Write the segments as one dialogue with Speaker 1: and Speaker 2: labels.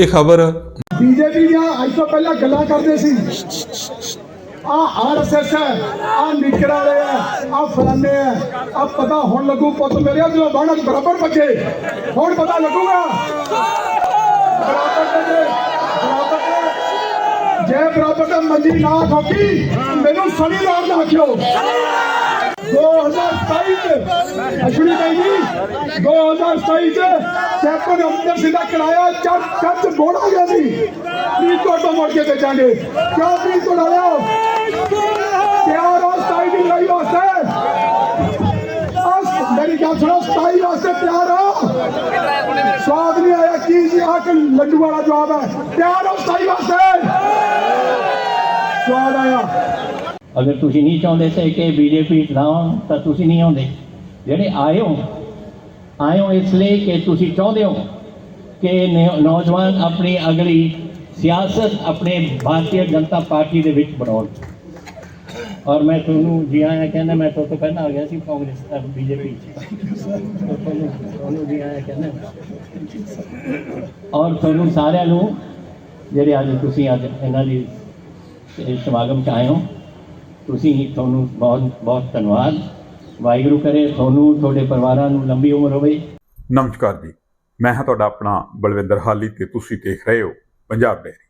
Speaker 1: ਇਹ ਖਬਰ
Speaker 2: ਬੀਜੇਪੀ ਦੀਆਂ ਅੱਜ ਤੋਂ ਪਹਿਲਾਂ ਗੱਲਾਂ ਕਰਦੇ ਸੀ। ਆ ਆਰਐਸਐਸ ਹੈ, ਆ ਨਿਕਰ ਵਾਲੇ ਆ ਆ ਫਲਾਣੇ ਆ ਆ ਪਤਾ ਹੁਣ ਲੱਗੂ ਪੁੱਤ ਮੇਰੇ ਜਦੋਂ ਬਾਣਾ ਬਰਾਬਰ ਬੱਜੇ ਹੁਣ ਪਤਾ ਲੱਗੂਗਾ। ਬਰਾਬਰ ਬੱਜੇ ਬਰਾਬਰ ਤੇ- ਜੇ ਬਰਾਬਰ ਮੰਜੀ ਨਾ ਠੋਕੀ, ਮੈਨੂੰ ਸਣੀ ਲਾਉਣ ਦਾ ਆਖਿਓ। 2027 ਚ। ਅਸ਼ਵਨੀ ਭਾਈ ਜੀ 2027 ਚ ਕੈਪਟਨ ਅਮਰਿੰਦਰ ਸਿੰਘ ਦਾ ਚੱਕ ਚੱਕ ਬੋੜਾ ਗਿਆ ਸੀ। ਫਰੀਦਕੋਟ ਤੋਂ ਮੁੜ ਕੇ ਵੇਚਾਂਗੇ ਕਿਉਂ ਫਰੀਦਕੋਟ ਵਾਲਿਓ ਤਿਆਰ ਹੋ 27 ਦੀ ਲੜਾਈ ਵਾਸਤੇ। ਅਸ, ਮੇਰੀ ਗੱਲ ਸੁਣੋ 27 ਵਾਸਤੇ ਤਿਆਰ ਹੋ। ਸਵਾਦ ਨਹੀਂ ਆਇਆ, ਕੀ ਜੀ ਆ ਲੱਡੂ ਵਾਲਾ ਜਵਾਬ ਹੈ। ਤਿਆਰ ਹੋ 27 ਵਾਸਤੇ। ਸਵਾਦ ਆਇਆ।
Speaker 3: ਅਗਰ ਤੁਸੀਂ ਨਹੀਂ ਚਾਹੁੰਦੇ ਸੀ ਕਿ ਬੀਜੇਪੀ ਨਾ ਆਉਣ ਤਾਂ ਤੁਸੀਂ ਨਹੀਂ ਆਉਂਦੇ ਜਿਹੜੇ ਆਏ ਹੋ ਆਏ ਹੋ ਇਸ ਲਈ ਕਿ ਤੁਸੀਂ ਚਾਹੁੰਦੇ ਹੋ ਕਿ ਨੌ- ਨੌਜਵਾਨ ਆਪਣੀ ਅਗਲੀ ਸਿਆਸਤ ਆਪਣੇ ਭਾਰਤੀ ਜਨਤਾ ਪਾਰਟੀ ਦੇ ਵਿੱਚ ਬਣਾਉਣ ਔਰ ਮੈਂ ਤੁਹਾਨੂੰ ਜੀ ਆਇਆਂ ਕਹਿੰਦਾ ਮੈਂ ਤੋਂ ਤੋਂ ਪਹਿਲਾਂ ਆ ਗਿਆ ਸੀ ਕਾਂਗਰਸ ਬੀਜੇਪੀ ਚ ਤੁਹਾਨੂੰ ਤੁਹਾਨੂੰ ਜੀ ਆਇਆਂ ਕਹਿੰਦਾ ਔਰ ਤੁਹਾਨੂੰ ਸਾਰਿਆਂ ਨੂੰ ਜਿਹੜੇ ਅੱਜ ਤੁਸੀਂ ਅੱਜ ਇਹਨਾਂ ਦੀ ਇਹ ਸਮਾਗਮ ਚ ਆਏ ਹੋ ਤੁਸੀਂ ਤੁਹਾਨੂੰ ਬਹੁਤ ਬਹੁਤ ਧੰਨਵਾਦ। ਵਾਹਿਗੁਰੂ ਕਰੇ ਤੁਹਾਨੂੰ, ਤੁਹਾਡੇ ਪਰਿਵਾਰਾਂ ਨੂੰ ਲੰਬੀ ਉਮਰ ਹੋਵੇ।
Speaker 1: ਨਮਸਕਾਰ ਜੀ। ਮੈਂ ਹਾਂ ਤੁਹਾਡਾ ਆਪਣਾ ਬਲਵਿੰਦਰ ਹਾਲੀ ਤੇ ਤੁਸੀਂ ਦੇਖ ਰਹੇ ਹੋ ਪੰਜਾਬ ਡੇਰੀ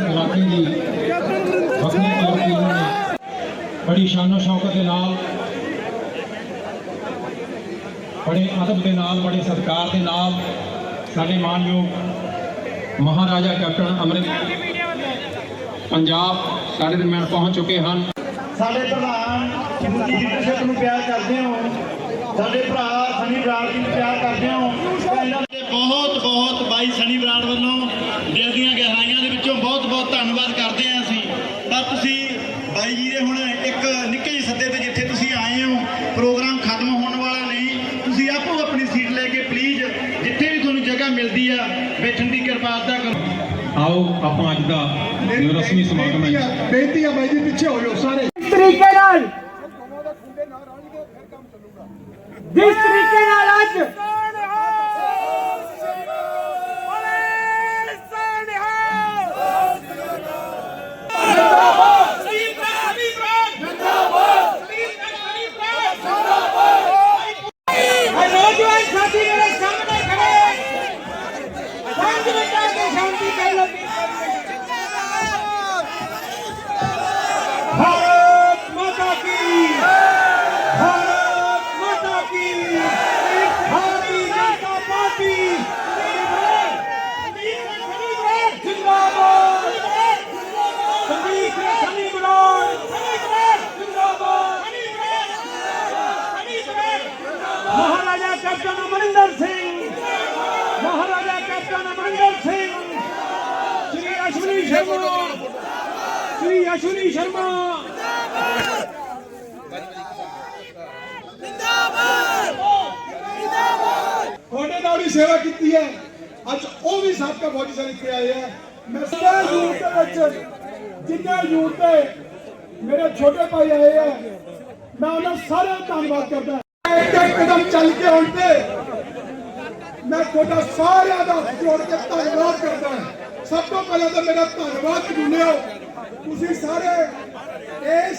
Speaker 4: ਇਲਾਕੇ ਦੀ ਵੱਖਰੀ ਪਾਰਟੀ ਨੇ ਬੜੀ ਸ਼ਾਨੋ ਸ਼ੌਕਤ ਦੇ ਨਾਲ, ਬੜੇ ਅਦਬ ਦੇ ਨਾਲ, ਬੜੇ ਸਤਿਕਾਰ ਦੇ ਨਾਲ ਸਾਡੇ ਮਾਨਯੋਗ ਮਹਾਰਾਜਾ ਕੈਪਟਨ ਅਮਰਿਤ ਪੰਜਾਬ ਸਾਡੇ ਦਰਮਿਆਨ ਪਹੁੰਚ ਚੁੱਕੇ ਹਨ।
Speaker 5: ਸਾਡੇ ਪ੍ਰਧਾਨ ਜੀ ਲੀਡਰਸ਼ਿਪ ਨੂੰ ਪਿਆਰ ਕਰਦੇ ਹੋ। ਸਾਡੇ ਭਰਾ ਸਨੀ ਬਰਾੜ ਜੀ ਨੂੰ ਪਿਆਰ ਕਰਦੇ ਹੋ। ਬਹੁਤ ਬਹੁਤ ਬਾਈ ਸਨੀ ਬਰਾੜ ਵੱਲੋਂ ਦਿਲ ਦੀਆਂ ਗਹਿਰਾਈਆਂ ਦੇ ਵਿੱਚੋਂ ਬਹੁਤ ਬਹੁਤ ਧੰਨਵਾਦ ਕਰਦੇ ਹਾਂ ਅਸੀਂ। ਪਰ ਤੁਸੀਂ ਬਾਈ ਜੀ ਦੇ ਹੁਣ ਇੱਕ ਨਿੱਕੇ ਜਿਹੇ ਸੱਦੇ ਤੇ ਜਿੱਥੇ ਤੁਸੀਂ ਆਏ ਹੋ ਪ੍ਰੋਗਰਾਮ ਖਤਮ ਹੋਣ ਵਾਲਾ ਨਹੀਂ ਤੁਸੀਂ ਆਪੋ ਆਪਣੀ ਸੀਟ ਲੈ ਕੇ ਪਲੀਜ਼ ਜਿੱਥੇ ਵੀ ਤੁਹਾਨੂੰ ਜਗ੍ਹਾ ਮਿਲਦੀ ਆ ਬੈਠਣ ਦੀ ਕਿਰਪਾਲਤਾ ਕਰੋ।
Speaker 4: ਆਓ ਆਪਾਂ ਅੱਜ ਦਾ ਜੋ ਰਸਮੀ ਸਮਾਗਮ ਹੈ।
Speaker 2: ਬੇਨਤੀ ਆ ਬਾਈ ਜੀ ਪਿੱਛੇ ਹੋ ਜਾਓ ਸਾਰੇ।
Speaker 6: ਤਰੀਕੇ ਨਾਲ ਜਿਸ ਤਰੀਕੇ ਨਾਲ ਅੱਜ
Speaker 2: جی میرے چھوٹے بھائی آئے میں سارا چل کے آنتے سارا کا ਸਭ ਤੋਂ ਪਹਿਲਾਂ ਤਾਂ ਮੇਰਾ ਧੰਨਵਾਦ ਕਬੂਲਿਓ ਤੁਸੀਂ ਸਾਰੇ ਇਸ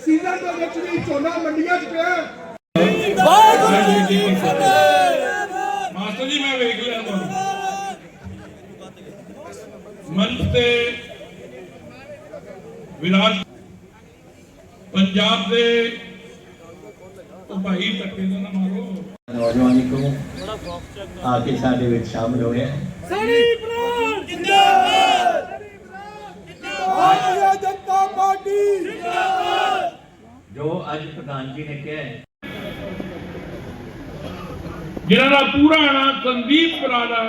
Speaker 2: ਸੀਜ਼ਨ ਦੇ ਵਿੱਚ ਵੀ ਝੋਨਾ ਮੰਡੀਆਂ 'ਚ ਪਿਆ
Speaker 7: ਮਾਸਟਰ ਜੀ ਮੈਂ ਵੇਖ ਲਿਆ ਤੁਹਾਨੂੰ ਮੰਚ ਤੇ ਵਿਰਾਜ ਪੰਜਾਬ ਦੇ ਉਹ ਭਾਈ ਧੱਕੇ ਦਾ ਨਾ ਮਾਰੋ
Speaker 3: ਨੌਜਵਾਨੀ ਤੋਂ ਆ ਕੇ ਸਾਡੇ ਵਿੱਚ ਸ਼ਾਮਲ ਹੋਏ ਹੈ
Speaker 6: ਸਣੀ ਬਰਾੜ ਜਿੰਦਾਬਾਦ
Speaker 2: ਭਾਰਤੀ ਜਨਤਾ ਪਾਰਟੀ
Speaker 3: ਜੋ ਅੱਜ ਪ੍ਰਧਾਨ ਜੀ ਨੇ ਕਿਹਾ ਹੈ
Speaker 7: ਜਿਨ੍ਹਾਂ ਦਾ ਪੂਰਾ ਨਾਮ ਸੰਦੀਪ ਬਰਾੜਾ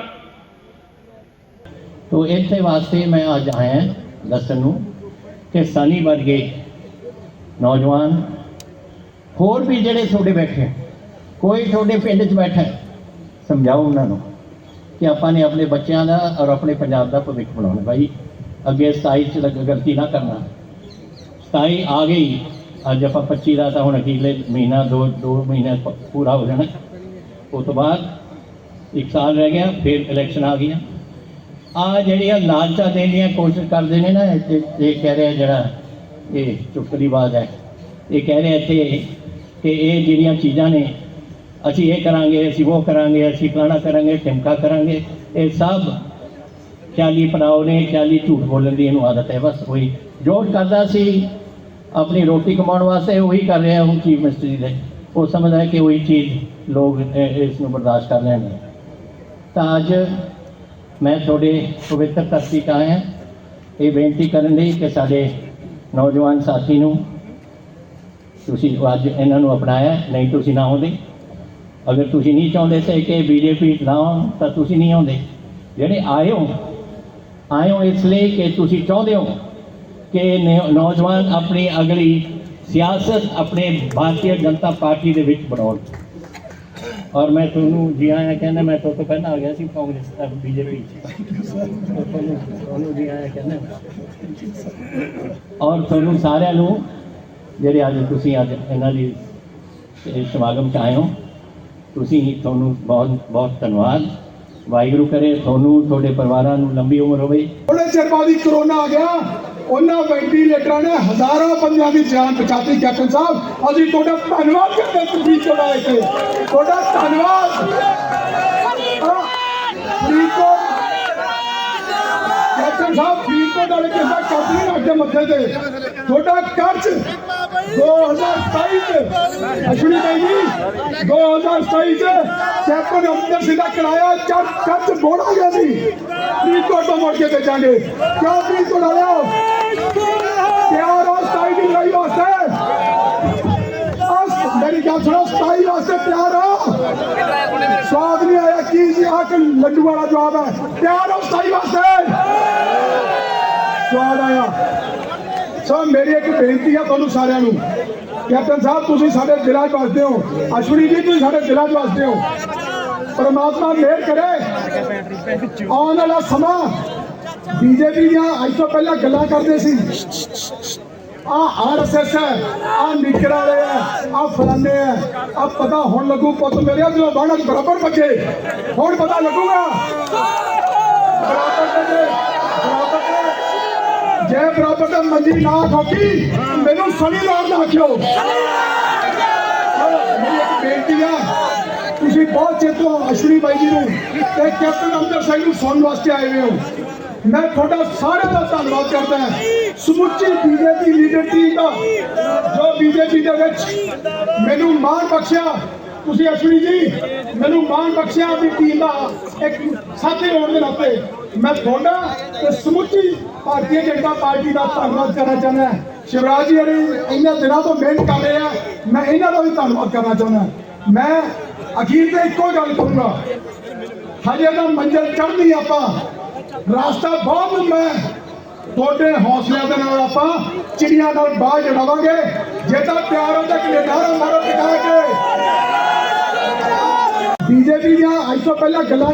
Speaker 3: ਤੋ ਇੱਥੇ ਵਾਸਤੇ ਮੈਂ ਅੱਜ ਆਇਆ ਦੱਸਣ ਨੂੰ ਕਿ ਸਨੀ ਵਰਗੇ ਨੌਜਵਾਨ ਹੋਰ ਵੀ ਜਿਹੜੇ ਤੁਹਾਡੇ ਬੈਠੇ ਕੋਈ ਤੁਹਾਡੇ ਪਿੰਡ 'ਚ ਬੈਠਾ ਹੈ, ਸਮਝਾਓ ਉਹਨਾਂ ਨੂੰ ਕਿ ਆਪਾਂ ਨੇ ਆਪਣੇ ਬੱਚਿਆਂ ਦਾ ਔਰ ਆਪਣੇ ਪੰਜਾਬ ਦਾ ਭਵਿੱਖ ਬਣਾਉਣਾ। ਭਾਈ ਅੱਗੇ 27 ਚ ਲੱਗ- ਗਲਤੀ ਨਾ ਕਰਨਾ। 27 ਆ ਗਈ। ਅੱਜ ਆਪਾਂ 25 ਦਾ ਤਾਂ ਹੁਣ ਅਖੀਰਲੇ ਮਹੀਨਾ, ਦੋ ਦੋ ਮਹੀਨੇ ਪ- ਪੂਰਾ ਹੋ ਜਾਣਾ। ਉਸ ਤੋਂ ਬਾਅਦ ਇੱਕ ਸਾਲ ਰਹਿ ਗਿਆ, ਫਿਰ ਇਲੈਕਸ਼ਨ ਆ ਗਈਆਂ। ਆ ਜਿਹੜੀਆਂ ਲਾਲਚਾਂ ਦੇਣ ਦੀਆਂ ਕੋਸ਼ਿਸ਼ ਕਰਦੇ ਨੇ ਨਾ ਇਹ ਇਹ ਕਹਿ ਰਿਹਾ ਜਿਹੜਾ ਇਹ ਚੁਟਕਲੀ ਬਾਜ਼ ਹੈ। ਇਹ ਕਹਿ ਰਿਹਾ ਇੱਥੇ ਕਿ ਇਹ ਜਿਹੜੀਆਂ ਚੀਜ਼ਾਂ ਨੇ ਅਸੀਂ ਇਹ ਕਰਾਂਗੇ, ਅਸੀਂ ਉਹ ਕਰਾਂਗੇ, ਅਸੀਂ ਫਲਾਣਾ ਕਰਾਂਗੇ ਟਿਮਕਾ ਕਰਾਂਗੇ। ਇਹ ਸਭ ਚਾਲੀ ਪੜਾਓ ਨੇ, ਚਾਲੀ ਝੂਠ ਬੋਲਣ ਦੀ ਇਹਨੂੰ ਆਦਤ ਹੈ, ਬਸ ਉਹੀ। ਜੋ ਕਰਦਾ ਸੀ ਆਪਣੀ ਰੋਟੀ ਕਮਾਉਣ ਵਾਸਤੇ ਉਹੀ ਕਰ ਰਿਹਾ ਹੁਣ ਚੀਫ ਮਿਨਿਸਟਰੀ ਦੇ। ਉਹ ਸਮਝਦਾ ਹੈ ਕਿ ਉਹੀ ਚੀਜ਼ ਲੋਕ ਇਸ ਨੂੰ ਬਰਦਾਸ਼ਤ ਕਰ ਲੈਣਗੇ ਤਾਂ ਅੱਜ ਮੈਂ ਤੁਹਾਡੇ ਪਵਿੱਤਰ ਧਰਤੀ 'ਤੇ ਆਇਆ। ਇਹ ਬੇਨਤੀ ਕਰਨ ਲਈ ਕਿ ਸਾਡੇ ਨੌਜਵਾਨ ਸਾਥੀ ਨੂੰ ਤੁਸੀਂ ਅੱਜ ਇਹਨਾਂ ਨੂੰ ਅਪਣਾਇਆ, ਨਹੀਂ ਤੁਸੀਂ ਨਾ ਆਉਂਦੇ। ਅਗਰ ਤੁਸੀਂ ਨਹੀਂ ਚਾਹੁੰਦੇ ਸੀ ਕਿ ਬੀਜੇਪੀ ਨਾ ਆਉਣ ਤਾਂ ਤੁਸੀਂ ਨਹੀਂ ਆਉਂਦੇ ਜਿਹੜੇ ਆਏ ਹੋ ਆਏ ਹੋ ਇਸ ਲਈ ਕਿ ਤੁਸੀਂ ਚਾਹੁੰਦੇ ਹੋ ਕਿ ਨੌ- ਨੌਜਵਾਨ ਆਪਣੀ ਅਗਲੀ ਸਿਆਸਤ ਆਪਣੇ ਭਾਰਤੀ ਜਨਤਾ ਪਾਰਟੀ ਦੇ ਵਿੱਚ ਬਣਾਉਣ ਔਰ ਮੈਂ ਤੁਹਾਨੂੰ ਜੀ ਆਇਆਂ ਕਹਿੰਦਾ ਮੈਂ ਤੋਂ ਤੋਂ ਪਹਿਲਾਂ ਆ ਗਿਆ ਸੀ ਕਾਂਗਰਸ ਬੀਜੇਪੀ ਚ ਤੁਹਾਨੂੰ ਤੁਹਾਨੂੰ ਜੀ ਆਇਆਂ ਕਹਿੰਦਾ ਔਰ ਤੁਹਾਨੂੰ ਸਾਰਿਆਂ ਨੂੰ ਜਿਹੜੇ ਅੱਜ ਤੁਸੀਂ ਅੱਜ ਇਹਨਾਂ ਦੀ ਇਹ ਸਮਾਗਮ 'ਚ ਆਏ ਹੋ ਤੁਸੀਂ ਤੁਹਾਨੂੰ ਬਹੁਤ ਬਹੁਤ ਧੰਨਵਾਦ। ਵਾਹਿਗੁਰੂ ਕਰੇ ਤੁਹਾਨੂੰ, ਤੁਹਾਡੇ ਪਰਿਵਾਰਾਂ ਨੂੰ ਲੰਬੀ ਉਮਰ ਹੋਵੇ।
Speaker 2: ਥੋੜੇ ਚਿਰ ਬਾਅਦ ਹੀ ਕਰੋਨਾ ਆ ਗਿਆ। ਉਹਨਾਂ ਵੈਂਟੀਲੇਟਰਾਂ ਨੇ ਹਜ਼ਾਰਾਂ ਬੰਦਿਆਂ ਦੀ ਜਾਨ ਬਚਾਤੀ, ਕੈਪਟਨ ਸਾਹਿਬ। ਅਸੀਂ ਤੁਹਾਡਾ ਧੰਨਵਾਦ ਕਰਦੇ ਤੁਸੀਂ ਤੁਹਾਡਾ ਇੱਥੇ ਤੁਹਾਡਾ ਧੰਨਵਾਦ। ਕੈਪਟਨ ਸਾਹਿਬ, ਫਰੀਦਕੋਟ ਵਾਲੇ ਕਿਸੇ ਦਾ ਕੱਪ ਨਹੀਂ ਮੱਥੇ ਤੇ? ਤੁਹਾਡਾ ਕਰਜ਼ 2027 ਅਸ਼ਵਨੀ ਭਾਈ ਜੀ 2027 ਚ ਕੈਪਟਨ ਅਮਰਿੰਦਰ ਸਿੰਘ ਦਾ ਕਿਰਾਇਆ ਚੜ ਬੋੜਾ ਗਿਆ ਸੀ। ਫਰੀਦਕੋਟ ਤੋਂ ਮੁੜ ਕੇ ਵੇਚਾਂਗੇ ਕਿਉਂ ਫਰੀਦਕੋਟ ਵਾਲਿਓ ਪਿਆਰ ਔਰ ਸਤਾਈ ਦੀ ਲੜਾਈ ਵਾਸਤੇ। ਆਹ ਮੇਰੀ ਗੱਲ ਸੁਣੋ, ਸਤਾਈ ਵਾਸਤੇ ਪਿਆਰ ਹੋ ਸਵਾਦ ਨਹੀਂ ਆਇਆ, ਕੀ ਜੀ, ਆਹ ਲੱਡੂ ਵਾਲਾ ਜਵਾਬ ਹੈ। ਪਿਆਰ ਔਰ ਸਤਾਈ ਵਾਸਤੇ। ਸਵਾਦ ਆਇਆ। ਸੋ ਮੇਰੀ ਇੱਕ ਬੇਨਤੀ ਆ ਤੁਹਾਨੂੰ ਸਾਰਿਆਂ ਨੂੰ। ਕੈਪਟਨ ਸਾਹਿਬ, ਤੁਸੀਂ ਸਾਡੇ ਦਿਲਾਂ 'ਚ ਵਸਦੇ ਹੋ। ਅਸ਼ਵਨੀ ਜੀ, ਤੁਸੀਂ ਸਾਡੇ ਦਿਲਾਂ 'ਚ ਵਸਦੇ ਹੋ। ਪਰਮਾਤਮਾ ਮਿਹਰ ਕਰੇ। ਆਉਣ ਵਾਲਾ ਸਮਾਂ ਬੀਜੇਪੀ ਦੀਆਂ ਅੱਜ ਤੋਂ ਪਹਿਲਾਂ ਗੱਲਾਂ ਕਰਦੇ ਸੀ। ਆ ਆਰਐਸਐਸ ਹੈ ਆ ਨਿਕਰ ਵਾਲੇ ਆ ਆ ਫਲਾਨੇ ਆ ਆ ਪਤਾ ਹੁਣ ਲੱਗੂ ਪੁੱਤ ਮੇਰੇ ਜਦੋਂ ਬਾਣਾ ਬਰਾਬਰ ਬੱਜੇ। ਹੁਣ ਪਤਾ ਲੱਗੂਗਾ। ਬਰਾਬਰ ਬੱਜੇ। ਜੇ ਬਰਾਬਰ ਮੰਜੀ ਨਾ ਠੋਕੀ, ਮੈਨੂੰ ਸਣੀ ਲਾਉਣ ਦਾ ਆਖਿਓ। ਮੇਰੀ ਇੱਕ ਬੇਨਤੀ ਆ, ਤੁਸੀਂ ਬਹੁਤ ਚਿਰ ਤੋਂ ਅਸ਼ਵਨੀ ਬਾਈ ਜੀ ਨੂੰ ਤੇ ਕੈਪਟਨ ਅਮਰਿੰਦਰ ਸਿੰਘ ਨੂੰ ਸੁਣਨ ਵਾਸਤੇ ਆਏ ਹੋਏ ਹੋ। ਮੈਂ ਤੁਹਾਡਾ ਸਾਰਿਆਂ ਦਾ ਧੰਨਵਾਦ ਕਰਦਾ ਹਾਂ। ਸਮੁੱਚੀ ਬੀਜੇਪੀ ਲੀਡਰ ਟੀਮ ਦਾ, ਜੋ ਬੀਜੇਪੀ ਦੇ ਵਿੱਚ ਮੈਨੂੰ ਮਾਣ ਬਖਸ਼ਿਆ। ਤੁਸੀਂ ਅਸ਼ਵਨੀ ਜੀ, ਮੈਨੂੰ ਮਾਣ ਬਖਸ਼ਿਆ ਆਪਣੀ ਟੀਮ ਦਾ ਇੱਕ ਸਾਥੀ ਹੋਣ ਦੇ ਨਾਤੇ ਮੈਂ ਤੁਹਾਡਾ ਤੇ ਸਮੁੱਚੀ ਭਾਰਤੀ ਜਨਤਾ ਪਾਰਟੀ ਦਾ ਧੰਨਵਾਦ ਕਰਨਾ ਚਾਹੁੰਦਾ ਹਾਂ। ਸ਼ਿਵਰਾਜ ਜੀ ਜਿਹੜੇ ਇਹਨਾਂ ਦਿਨਾਂ ਤੋਂ ਮਿਹਨਤ ਕਰ ਰਹੇ ਆ। ਮੈਂ ਇਹਨਾਂ ਦਾ ਵੀ ਧੰਨਵਾਦ ਕਰਨਾ ਚਾਹੁੰਦਾ ਮੈਂ ਅਖੀਰ ਤੇ ਇੱਕੋ ਗੱਲ ਕਰੂੰਗਾ ਹਜੇ ਤਾਂ ਮੰਜ਼ਿਲ ਚੜ੍ਹਨੀ ਆਪਾਂ। ਰਾਸਤਾ ਬਹੁਤ ਲੰਮਾ ਹੈ। ਤੁਹਾਡੇ ਹੌਸਲਿਆਂ ਦੇ ਨਾਲ ਆਪਾਂ ਚਿੜੀਆਂ ਨਾਲ ਬਾਹ ਜੜਾਵਾਂਗੇ ਜੇ ਤਾਂ ਪਿਆਰ ਹੋ ਕੈਨੇਡਾ ਮਾਰੋ ਟਿਕਾ ਕੇ। ਬੀਜੇਪੀ ਦੀਆਂ ਅੱਜ ਤੋਂ ਪਹਿਲਾਂ ਗੱਲਾਂ